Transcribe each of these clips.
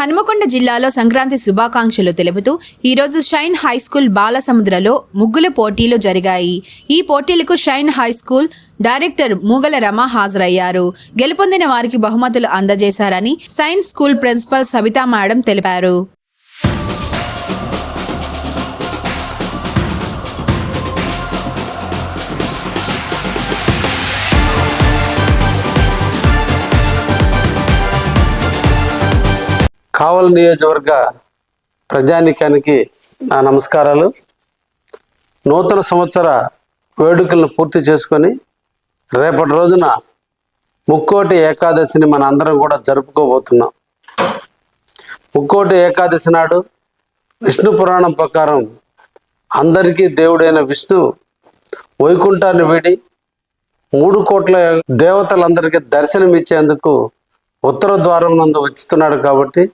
హనుమకొండ జిల్లాలో సంక్రాంతి శుభాకాంక్షలు తెలుపుతూ ఈరోజు షైన్ హై స్కూల్ బాలసముద్రలో ముగ్గుల పోటీలు జరిగాయి. ఈ పోటీలకు shine high school director Mugala Rama హాజరయ్యారు. గెలుపొందిన వారికి బహుమతులు అందజేశారని science school principal Savitha madam తెలిపారు. కావల్ నియోజకవర్గ ప్రజానికానికి నా నమస్కారాలు. నూతన సంవత్సర వేడుకలను పూర్తి చేసుకొని రేపటి రోజున ముక్కోటి ఏకాదశిని మన అందరం కూడా జరుపుకోబోతున్నాం. ముక్కోటి ఏకాదశి నాడు విష్ణు పురాణం ప్రకారం అందరికీ దేవుడైన విష్ణు వైకుంఠాన్ని వీడి మూడు కోట్ల దేవతలందరికీ దర్శనమిచ్చేందుకు ఉత్తర ద్వారం నందు వచ్చుతున్నాడు కాబట్టి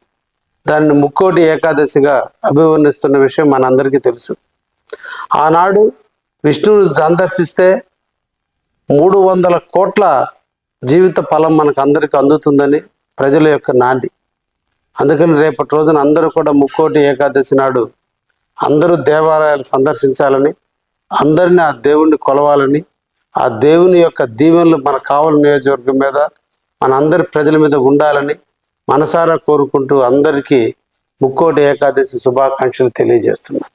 దాన్ని ముక్కోటి ఏకాదశిగా అభివర్ణిస్తున్న విషయం మనందరికీ తెలుసు. ఆనాడు విష్ణువుని సందర్శిస్తే మూడు వందల కోట్ల జీవిత ఫలం మనకు అందరికీ అందుతుందని ప్రజల యొక్క నాంది. అందుకని రేపటి రోజున అందరూ కూడా ముక్కోటి ఏకాదశి నాడు అందరూ దేవాలయాలు సందర్శించాలని అందరిని ఆ దేవుణ్ణి కొలవాలని ఆ దేవుని యొక్క దీవెనలు మన కావలి నియోజకవర్గం మీద మన అందరి ప్రజల మీద ఉండాలని మనసారా కోరుకుంటూ అందరికీ ముక్కోటి ఏకాదశి శుభాకాంక్షలు తెలియజేస్తున్నాను.